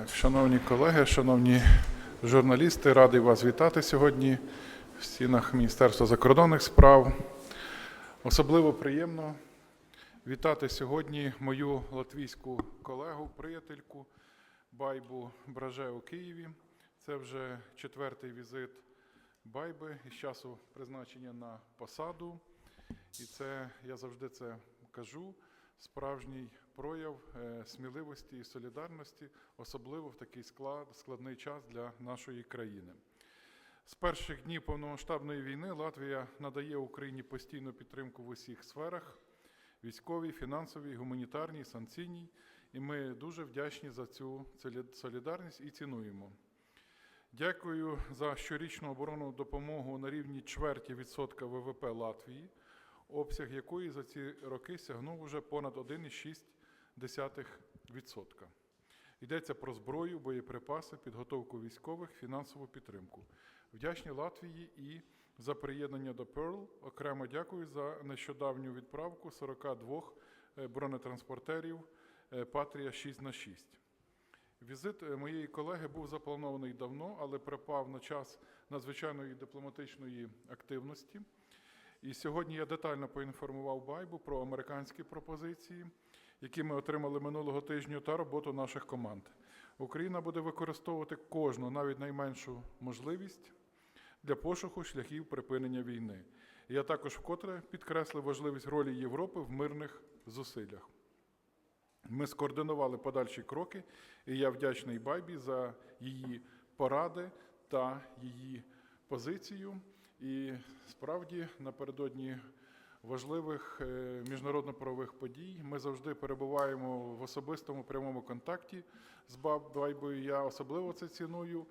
Так, шановні колеги, шановні журналісти, радий вас вітати сьогодні в стінах Міністерства закордонних справ. Особливо приємно вітати сьогодні мою латвійську колегу, приятельку Байбу Браже у Києві. Це вже четвертий візит Байби із часу призначення на посаду. І це я завжди це кажу. Справжній прояв е, сміливості і солідарності, особливо в такий склад, складний час для нашої країни. З перших днів повномасштабної війни Латвія надає Україні постійну підтримку в усіх сферах: військовій, фінансовій, гуманітарній, санкційній. І ми дуже вдячні за цю солідарність і цінуємо. Дякую за щорічну оборонну допомогу на рівні чверті відсотка ВВП Латвії, обсяг якої за ці роки сягнув уже понад 1,6%. Йдеться про зброю, боєприпаси, підготовку військових, фінансову підтримку. Вдячні Латвії і за приєднання до Pearl. Окремо дякую за нещодавню відправку 42 е, бронетранспортерів е, Патрія 6 на 6 Візит е, моєї колеги був запланований давно, але припав на час надзвичайної дипломатичної активності. І сьогодні я детально поінформував Байбу про американські пропозиції, які ми отримали минулого тижня, та роботу наших команд. Україна буде використовувати кожну, навіть найменшу можливість для пошуку шляхів припинення війни. Я також вкотре підкреслив важливість ролі Європи в мирних зусиллях. Ми скоординували подальші кроки, і я вдячний Байбі за її поради та її позицію. І справді напередодні важливих е, міжнародно-правових подій ми завжди перебуваємо в особистому прямому контакті з Байбою. Я особливо це ціную.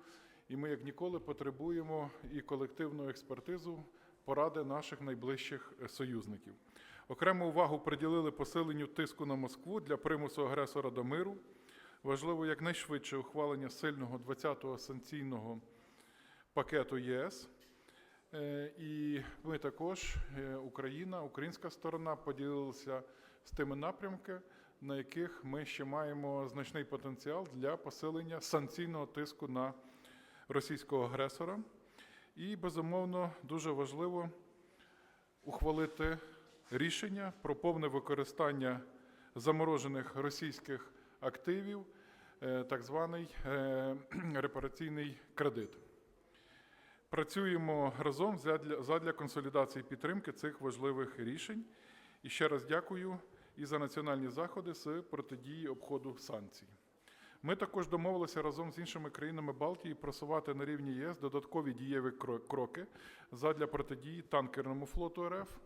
І ми, як ніколи, потребуємо і колективну експертизу поради наших найближчих е, союзників. Окрему увагу приділили посиленню тиску на Москву для примусу агресора до миру. Важливо якнайшвидше ухвалення сильного 20-го санкційного пакету ЄС. Е, І ми також, е, Україна, українська сторона, поділилися з тими напрямки, на яких ми ще маємо значний потенціал для посилення санкційного тиску на російського агресора. І, безумовно, дуже важливо ухвалити рішення про повне використання заморожених російських активів, е, так званий репараційний кредит. Працюємо разом задля, консолідації підтримки цих важливих рішень. І ще раз дякую і за національні заходи з протидії обходу санкцій. Ми також домовилися разом з іншими країнами Балтії просувати на рівні ЄС додаткові дієві кроки задля протидії танкерному флоту РФ.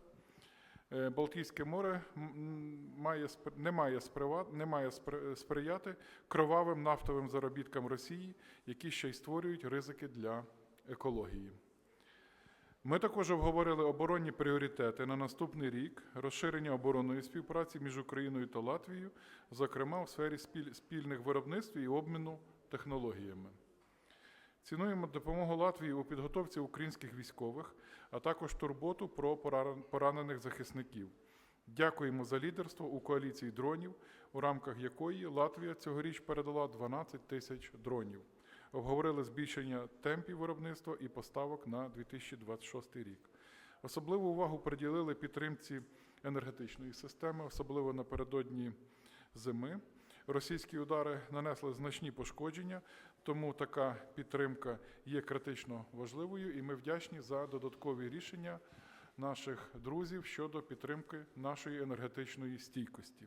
Е, Балтійське море має, не, має не має сприяти кровавим нафтовим заробіткам Росії, які ще й створюють ризики для екології. Ми також обговорили оборонні пріоритети на наступний рік, розширення оборонної співпраці між Україною та Латвією, зокрема у сфері спільних виробництв і обміну технологіями. Цінуємо допомогу Латвії у підготовці українських військових, а також турботу про поранених захисників. Дякуємо за лідерство у коаліції дронів, у рамках якої Латвія цьогоріч передала 12 тисяч дронів. Обговорили збільшення темпів виробництва і поставок на 2026 рік. Особливу увагу приділили підтримці енергетичної системи, особливо напередодні зими. Російські удари нанесли значні пошкодження, тому така підтримка є критично важливою, і ми вдячні за додаткові рішення наших друзів щодо підтримки нашої енергетичної стійкості.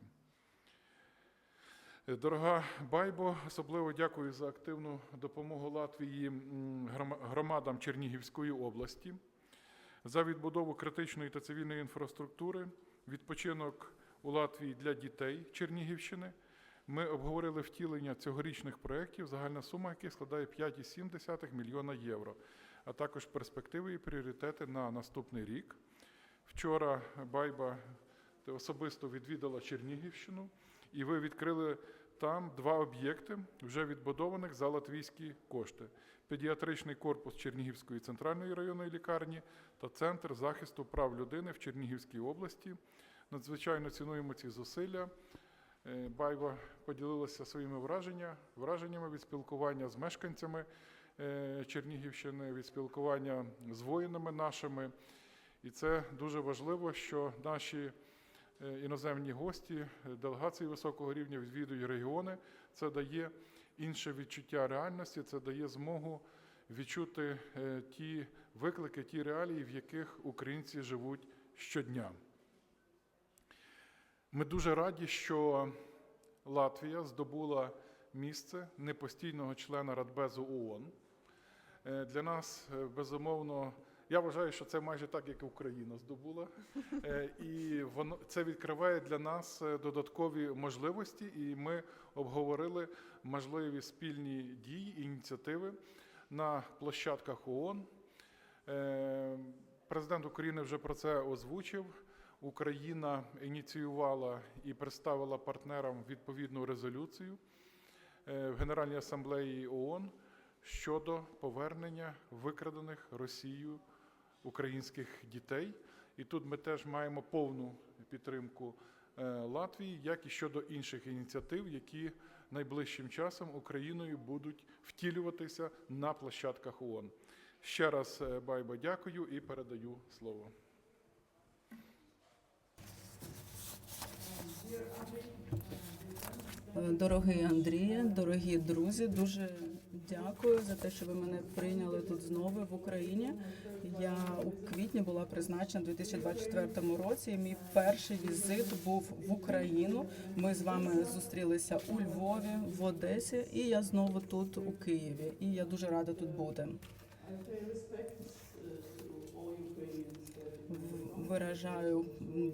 Дорога Байбо, особливо дякую за активну допомогу Латвії громадам Чернігівської області, за відбудову критичної та цивільної інфраструктури, відпочинок у Латвії для дітей Чернігівщини. Ми обговорили втілення цьогорічних проєктів, загальна сума яких складає 5,7 мільйона євро, а також перспективи і пріоритети на наступний рік. Вчора Байба особисто відвідала Чернігівщину, і ви відкрили там два об'єкти, вже відбудованих за латвійські кошти: педіатричний корпус Чернігівської центральної районної лікарні та Центр захисту прав людини в Чернігівській області. Надзвичайно цінуємо ці зусилля. Е, Байва поділилася своїми враження, враженнями від спілкування з мешканцями е, Чернігівщини, від спілкування з воїнами нашими. І це дуже важливо, що наші іноземні гості, е, делегації високого рівня відвідують регіони. Це дає інше відчуття реальності, це дає змогу відчути е, ті виклики, ті реалії, в яких українці живуть щодня. Ми дуже раді, що Латвія здобула місце непостійного члена Радбезу ООН. Е, Для нас, е, безумовно, я вважаю, що це майже так, як і Україна здобула. Е, І воно це відкриває для нас е, додаткові можливості, і ми обговорили можливі спільні дії, ініціативи на площадках ООН. Е, Президент України вже про це озвучив. Україна ініціювала і представила партнерам відповідну резолюцію в Генеральній асамблеї ООН щодо повернення викрадених Росією українських дітей. І тут ми теж маємо повну підтримку е, Латвії, як і щодо інших ініціатив, які найближчим часом Україною будуть втілюватися на площадках ООН. Ще раз, е, Байба, дякую і передаю слово. Дорогий Андрія, дорогі друзі, дуже дякую за те, що ви мене прийняли тут знову в Україні. Я у квітні була призначена у 2024 році. Мій перший візит був в Україну. Ми з вами зустрілися у Львові, в Одесі, і я знову тут у Києві. І я дуже рада тут бути. Виражаю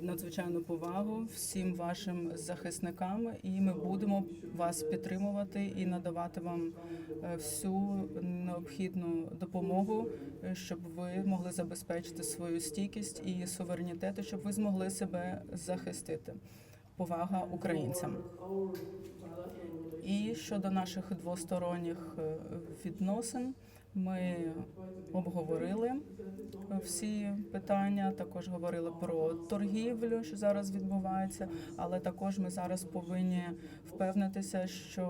надзвичайну повагу всім вашим захисникам, і ми будемо вас підтримувати і надавати вам е, всю необхідну допомогу, е, щоб ви могли забезпечити свою стійкість і суверенітет, щоб ви змогли себе захистити. Повага українцям. І щодо наших двосторонніх е, відносин, ми обговорили всі питання. Також говорили про торгівлю, що зараз відбувається, але також ми зараз повинні впевнитися, що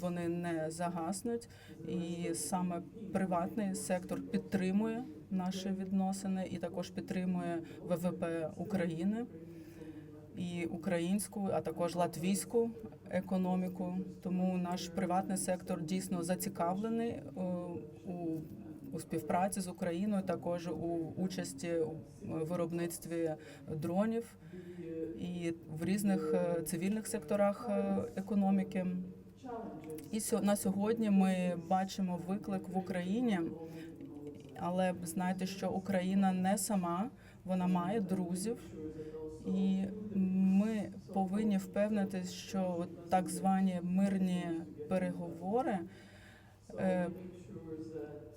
вони не загаснуть, і саме приватний сектор підтримує наші відносини і також підтримує ВВП України і українську, а також латвійську економіку. Тому наш приватний сектор дійсно зацікавлений е, у, у співпраці з Україною, також у участі у виробництві дронів і в різних е, цивільних секторах е, економіки. І на сьогодні ми бачимо виклик в Україні, але знайте, що Україна не сама, вона має друзів. І ми повинні впевнитись, що от так звані мирні переговори е,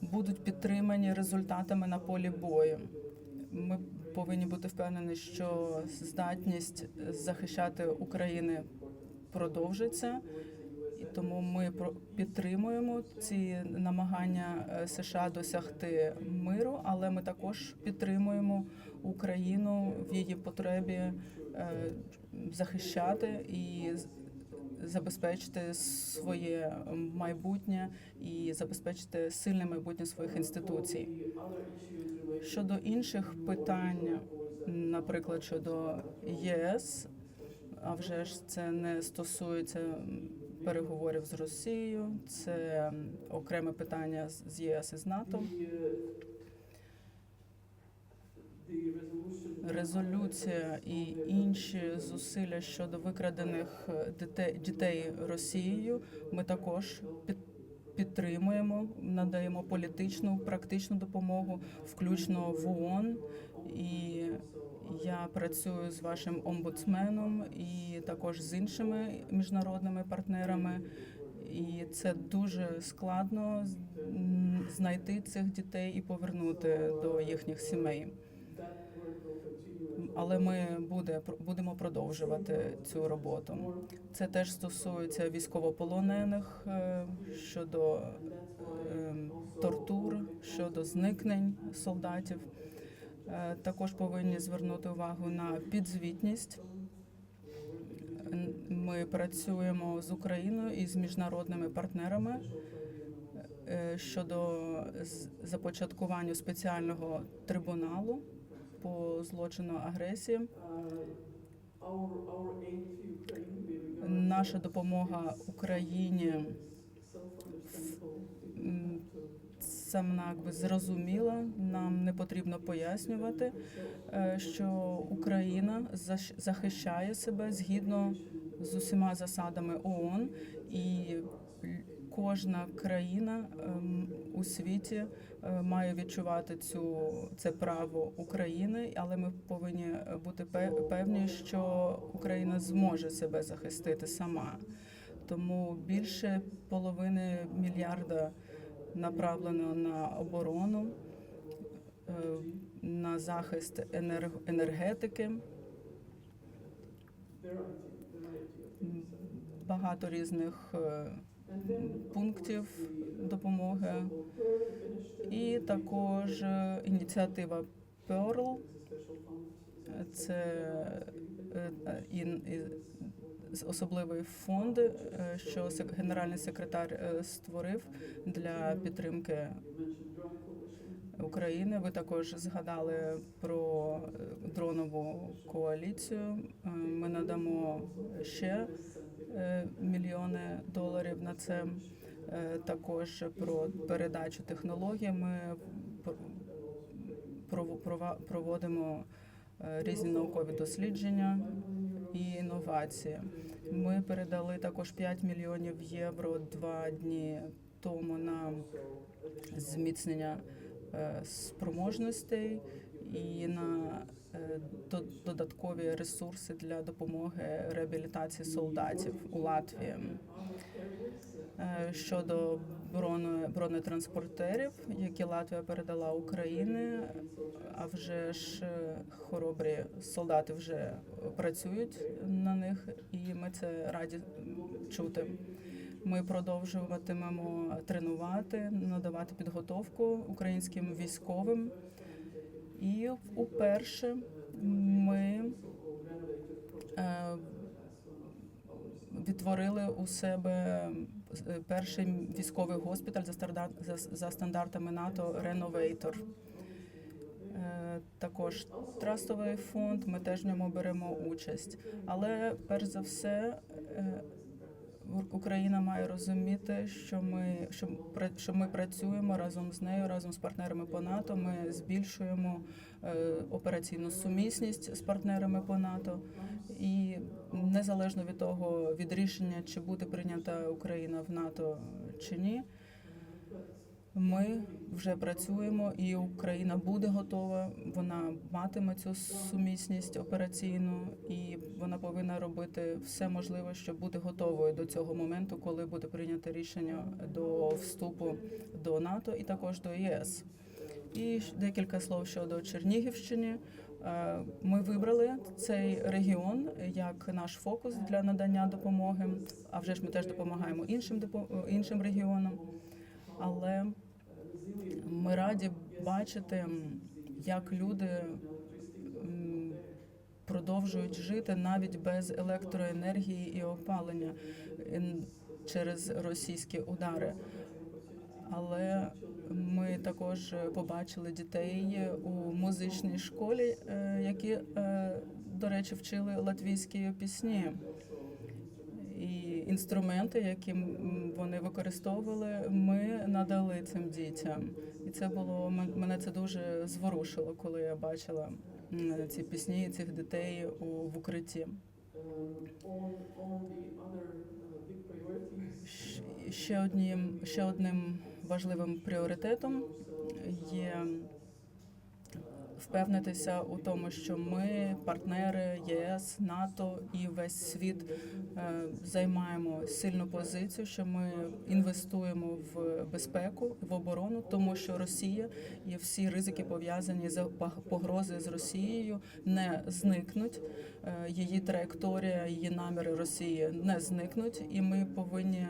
будуть підтримані результатами на полі бою. Ми повинні бути впевнені, що здатність захищати України продовжиться, тому ми підтримуємо ці намагання е, США досягти миру, але ми також підтримуємо Україну в її потребі е, захищати і забезпечити своє майбутнє і забезпечити сильне майбутнє своїх інституцій. Щодо інших питань, наприклад, щодо ЄС, а вже ж це не стосується переговорів з Росією, це окреме питання з ЄС і з НАТО. Резолюція і інші зусилля щодо викрадених е, дітей, Росією. Ми також під, підтримуємо, надаємо політичну, практичну допомогу, включно в ООН. І я працюю з вашим омбудсменом і також з іншими міжнародними партнерами. І це дуже складно знайти цих дітей і повернути до їхніх сімей. Але ми буде будемо продовжувати цю роботу. Це теж стосується військовополонених е, щодо е, тортур, щодо зникнень солдатів. Е, Також повинні звернути увагу на підзвітність ми працюємо з Україною і з міжнародними партнерами е, щодо започаткування спеціального трибуналу по злочину агресії. Наша допомога Україні сама якби зрозуміла. Нам не потрібно пояснювати, е, що Україна захищає себе згідно з усіма засадами ООН, і кожна країна ем, у світі е, має відчувати цю це право України, але ми повинні бути пе- певні, що Україна зможе себе захистити сама. Тому більше половини мільярда направлено на оборону, е, на захист енергетики. Багато різних е, пунктів допомоги. І також е, ініціатива Pearl. Це і- особливий фонд, е, що генеральний секретар е, створив для підтримки України. Ви також згадали про е, дронову коаліцію. Ми надамо ще мільйони доларів на це. Також про передачу технологій. Ми пр- проводимо різні наукові дослідження і інновації. Ми передали також 5 мільйонів євро два дні тому на зміцнення е, спроможностей і на е, додаткові ресурси для допомоги реабілітації солдатів у Латвії. Е, Щодо бронетранспортерів, які Латвія передала Україні, а вже ж е, хоробрі солдати вже працюють на них, і ми це раді чути. Ми продовжуватимемо тренувати, надавати підготовку українським військовим. І уперше ми е, відтворили у себе перший військовий госпіталь за за стандартами НАТО Реновейтор. Е, Також трастовий фонд. Ми теж в ньому беремо участь. Але перш за все, е, Україна має розуміти, що ми що, що ми працюємо разом з нею, разом з партнерами по НАТО. Ми збільшуємо е, операційну сумісність з партнерами по НАТО, і незалежно від того, від рішення, чи буде прийнята Україна в НАТО чи ні. Ми вже працюємо, і Україна буде готова. Вона матиме цю сумісність операційну, і вона повинна робити все можливе, щоб бути готовою до цього моменту, коли буде прийнято рішення до вступу до НАТО і також до ЄС. І декілька слов щодо Чернігівщини. Е, Ми вибрали цей регіон як наш фокус для надання допомоги. А вже ж ми теж допомагаємо іншим іншим регіонам. Але ми раді бачити, як люди продовжують жити навіть без електроенергії і опалення через російські удари. Але ми також побачили дітей у музичній школі, е, які, е, до речі, вчили латвійські пісні. Інструменти, які вони використовували, ми надали цим дітям. І це було мене це дуже зворушило, коли я бачила ці пісні цих дітей у в укритті. Ще одним, ще одним важливим пріоритетом є впевнитися у тому, що ми, партнери ЄС, НАТО і весь світ е, займаємо сильну позицію, що ми інвестуємо в безпеку, в оборону, тому що Росія і всі ризики пов'язані з пог- погрози з Росією не зникнуть. Е, Її траєкторія, її наміри Росії не зникнуть, і ми повинні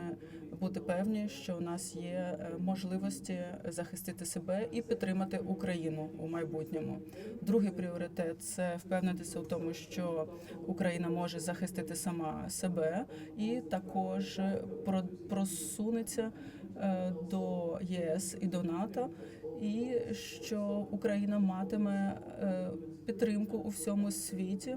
бути певні, що у нас є е, можливості захистити себе і підтримати Україну у майбутньому. Другий пріоритет це впевнитися у тому, що Україна може захистити сама себе, і також просунеться е, до ЄС і до НАТО, і що Україна матиме е, підтримку у всьому світі.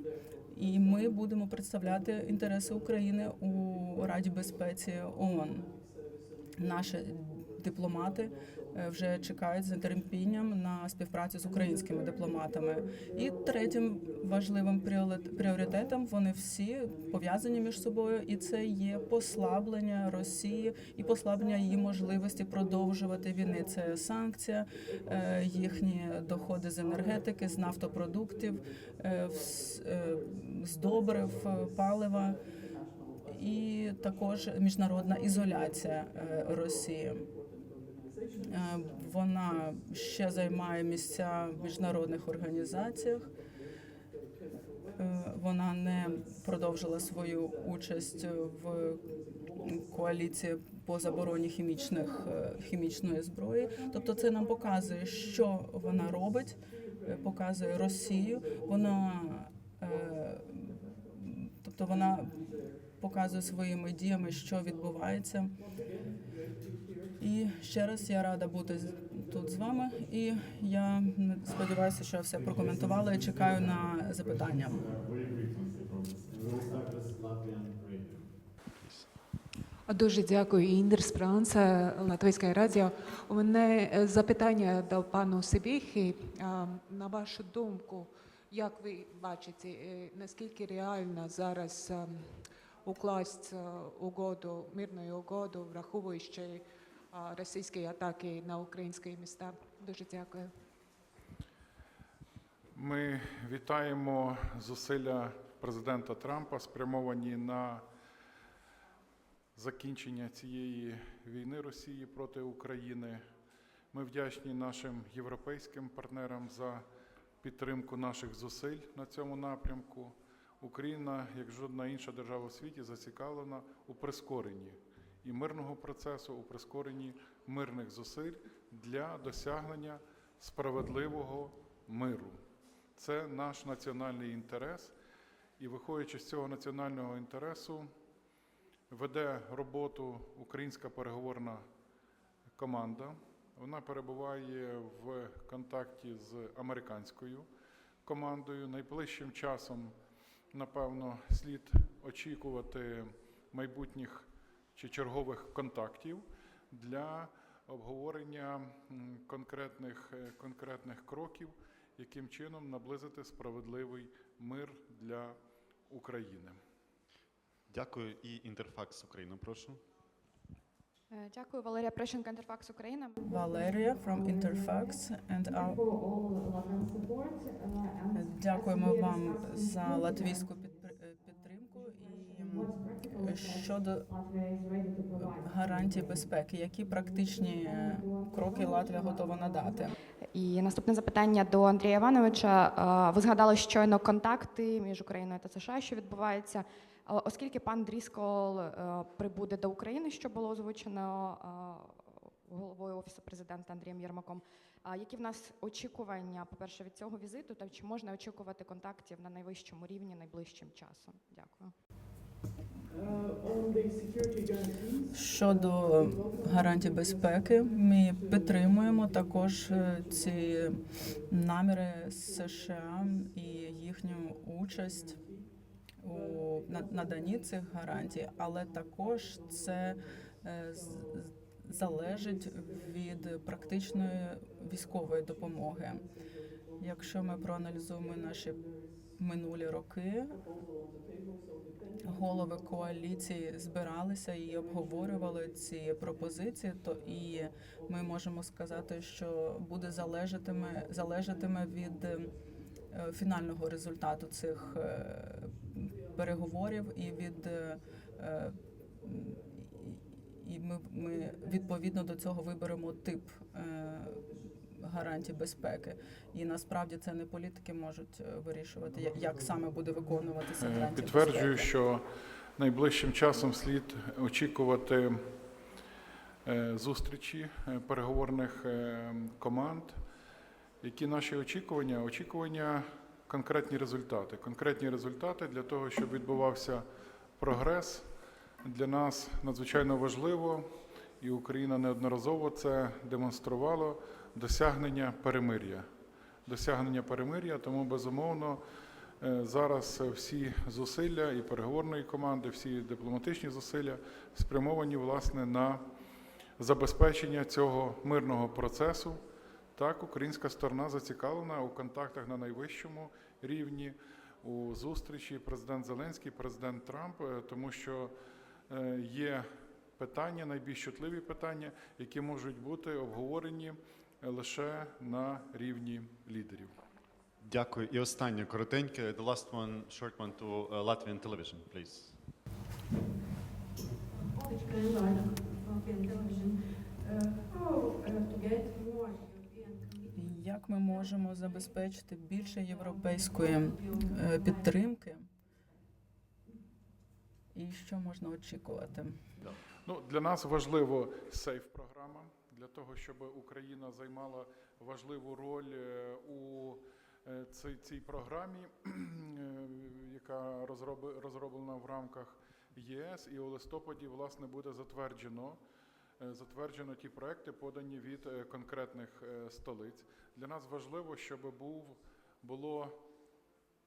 І ми будемо представляти інтереси України у Раді безпеці ООН. Наші дипломати е, вже чекають з нетерпінням на співпрацю з українськими дипломатами. І третім важливим пріорит- пріоритетом вони всі пов'язані між собою, і це є послаблення Росії і послаблення її можливості продовжувати війни. Це санкція, е, їхні доходи з енергетики, з нафтопродуктів, е, з добрив, палива і також міжнародна ізоляція е, Росії. Е, Вона ще займає місця в міжнародних організаціях. Е, Вона не продовжила свою участь в коаліції по забороні хімічних хімічної зброї. Тобто, це нам показує, що вона робить, показує Росію. Вона тобто вона показує своїми діями, що відбувається. І ще раз я рада бути тут з вами. І я сподіваюся, що я все прокоментувала і чекаю на запитання. Дуже дякую, Індер Спранца, Латвійське радіо. У мене е, запитання до пану Сибіхи. На вашу думку, як ви бачите, е, наскільки реально зараз укласти е, угоду, мирну угоду, враховуючи російські атаки на українські міста? Дуже дякую. Ми вітаємо зусилля президента Трампа, спрямовані на закінчення цієї війни Росії проти України. Ми вдячні нашим європейським партнерам за підтримку наших зусиль на цьому напрямку. Україна, як жодна інша держава у світі, зацікавлена у прискоренні і мирного процесу, у прискоренні мирних зусиль для досягнення справедливого миру. Це наш національний інтерес, і виходячи з цього національного інтересу, веде роботу українська переговорна команда. Вона перебуває в контакті з американською командою. Найближчим часом, напевно, слід очікувати майбутніх чи чергових контактів для обговорення конкретних, е, конкретних кроків, яким чином наблизити справедливий мир для України. Дякую. І інтерфакс Україна, прошу. Е, Дякую, Валерія Прищенко, Інтерфакс Україна. Валерія from Interfax and our... Дякуємо вам за латвійську е, підтримку і щодо гарантій безпеки, які практичні е, кроки Латвія готова надати. І наступне запитання до Андрія Івановича. Ви згадали щойно контакти між Україною та США, що відбувається. Оскільки пан Дріскол е, прибуде до України, що було озвучено е, головою офісу президента Андрієм Єрмаком. Які в нас очікування, по-перше, від цього візиту, та чи можна очікувати контактів на найвищому рівні найближчим часом? Дякую. Щодо гарантій безпеки, ми підтримуємо також е, ці наміри США і їхню участь у на- наданні цих гарантій, але також це е, залежить від практичної військової допомоги. Якщо ми проаналізуємо наші минулі роки, голови коаліції збиралися і обговорювали ці пропозиції, то і ми можемо сказати, що буде залежатиме залежатиме від е, фінального результату цих е, переговорів і від е, е, і ми, ми відповідно до цього виберемо тип е, гарантій безпеки. І насправді це не політики можуть вирішувати, як саме буде виконуватися Е, гарантія Підтверджую, що найближчим часом слід очікувати зустрічі переговорних команд. Які наші очікування? Очікування конкретні результати. Конкретні результати для того, щоб відбувався прогрес. Для нас надзвичайно важливо, і Україна неодноразово це демонструвала досягнення перемир'я. Досягнення перемир'я, тому безумовно е, зараз всі зусилля і переговорної команди, всі дипломатичні зусилля спрямовані власне на забезпечення цього мирного процесу. Так, українська сторона зацікавлена у контактах на найвищому рівні, у зустрічі президент Зеленський, президент Трамп, е, тому що е, є питання, найбільш чутливі питання, які можуть бути обговорені е, лише на рівні лідерів. Дякую. І останнє коротеньке. The last one, short one to Latvian television, please. Television. Uh, How uh, to get? Як ми можемо забезпечити більше європейської е, підтримки? І що можна очікувати? Ну, для нас важливо сейф програма для того, щоб Україна займала важливу роль е, у е, цій, цій програмі, яка розроблена в рамках ЄС, і у листопаді власне буде затверджено. Е, Затверджено ті проекти, подані від е, конкретних е, столиць. Для нас важливо, щоб був було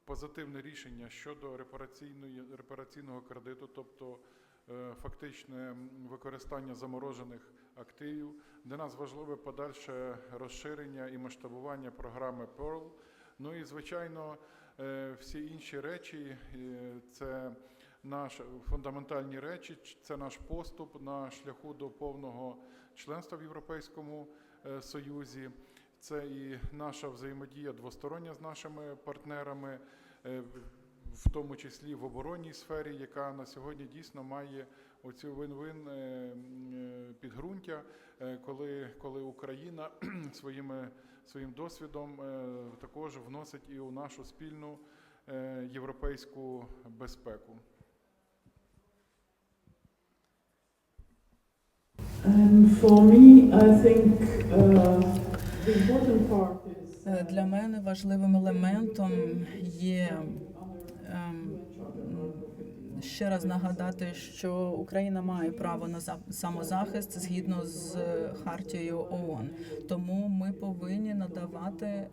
позитивне рішення щодо репараційного кредиту, тобто фактичне використання заморожених активів. Для нас важливе подальше розширення і масштабування програми Pearl. Ну і звичайно, всі інші речі це наші фундаментальні речі, це наш поступ на шляху до повного членства в Європейському е, Союзі. Це і наша взаємодія двостороння з нашими партнерами, е, в- тому числі в оборонній сфері, яка на сьогодні дійсно має оцю вин-вин е, е, підґрунтя, е, коли, коли Україна своїми, своїм досвідом е, також вносить і у нашу спільну е, європейську безпеку. Для мене важливим елементом є ем, ще раз нагадати, що Україна має право на за- самозахист згідно з е, хартією ООН. Тому ми повинні надавати е,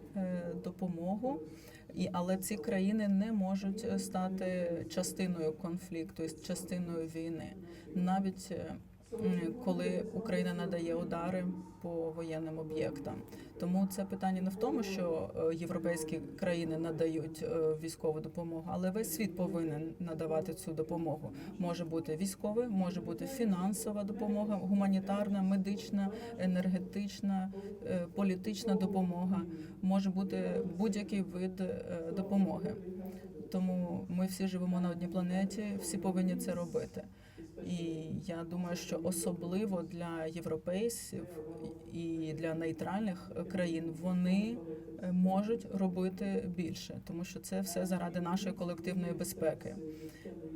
допомогу. І але ці країни не можуть е, стати частиною конфлікту, частиною війни, навіть е, коли Україна надає удари по воєнним об'єктам. Тому це питання не в тому, що е, європейські країни надають е, військову допомогу, але весь світ повинен надавати цю допомогу. Може бути військова, може бути фінансова допомога, гуманітарна, медична, енергетична, е, політична допомога. Може бути будь-який вид допомоги. Тому ми всі живемо на одній планеті, всі повинні це робити. І я думаю, що особливо для європейців і для нейтральних країн вони е, можуть робити більше, тому що це все заради нашої колективної безпеки.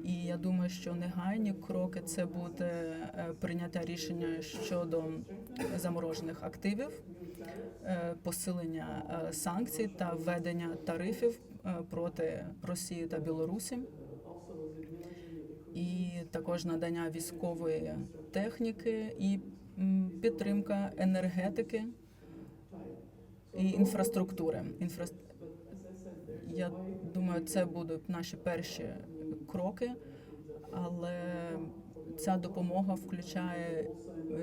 І я думаю, що негайні кроки це буде е, прийняття рішення щодо заморожених активів, е, посилення е, санкцій та введення тарифів е, проти Росії та Білорусі і також надання військової техніки і підтримка енергетики і інфраструктури. Інфра... Я думаю, це будуть наші перші кроки, але ця допомога включає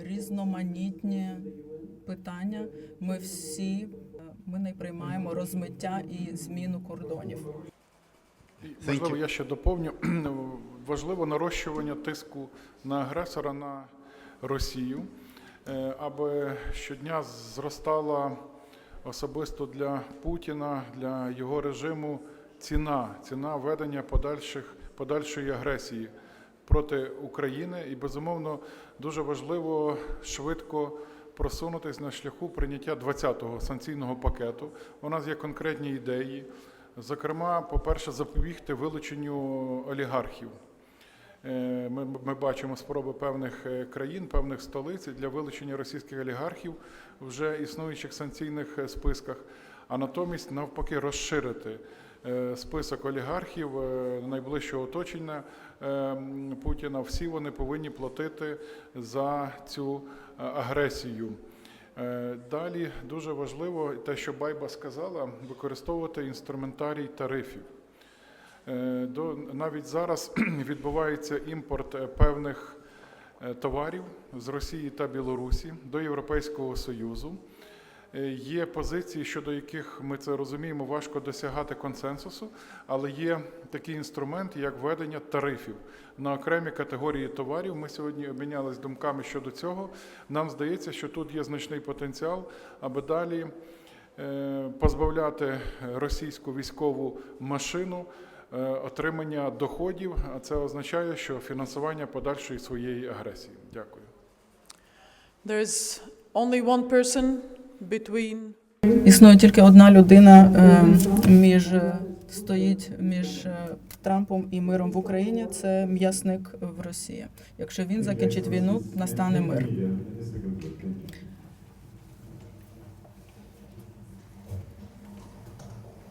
різноманітні питання. Ми всі ми не приймаємо розмиття і зміну кордонів. Можливо, я ще доповню. Важливо нарощування тиску на агресора на Росію, е, аби щодня зростала особисто для Путіна, для його режиму ціна, ціна ведення подальших, подальшої агресії проти України. І, безумовно, дуже важливо швидко просунутись на шляху прийняття 20-го санкційного пакету. У нас є конкретні ідеї. Зокрема, по-перше, запобігти вилученню олігархів. Е, Ми, ми бачимо спроби певних е, країн, певних столиць для вилучення російських олігархів вже існуючих санкційних е, списках, а натомість навпаки розширити список олігархів найближчого оточення Путіна. Всі вони повинні платити за цю агресію. Далі дуже важливо те, що Байба сказала, використовувати інструментарій тарифів. Е, До, навіть зараз відбувається імпорт е, певних е, товарів з Росії та Білорусі до Європейського Союзу. Є позиції, щодо яких ми це розуміємо, важко досягати консенсусу, але є такий інструмент, як введення тарифів на окремі категорії товарів. Ми сьогодні обмінялись думками щодо цього. Нам здається, що тут є значний потенціал, аби далі позбавляти російську військову машину отримання доходів, а це означає, що фінансування подальшої своєї агресії. Дякую. There's only one person between Існує тільки одна людина е, між е, стоїть між е, Трампом і миром в Україні. Це м'ясник в Росії. Якщо він закінчить війну, настане мир.